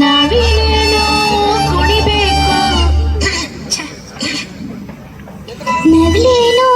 ನಾವೇನೇನೋ ಕುಡಿಬೇಕು? ನವಿಲೇನೋ